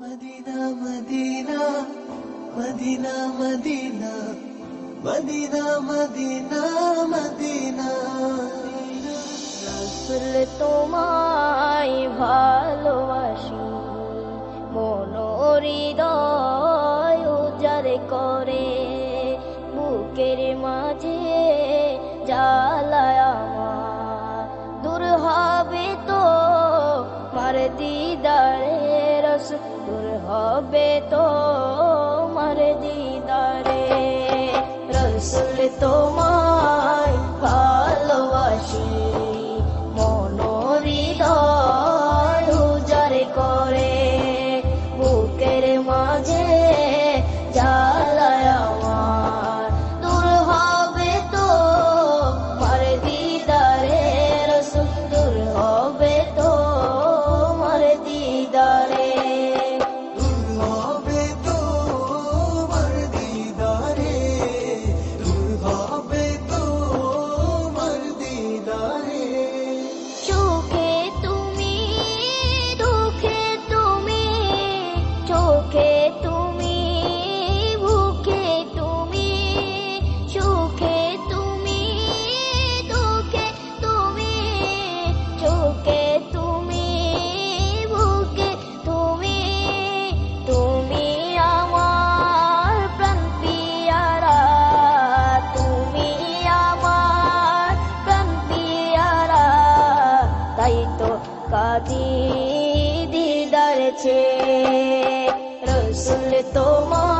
Medina Medina Medina Medina Medina Medina Medina. তোমায় ভালোবাসি মনোরিদয় উজার করে, বুকের মাঝে যা হবে তো মর দিন। কাদি দিদার ছে রসুল তোমার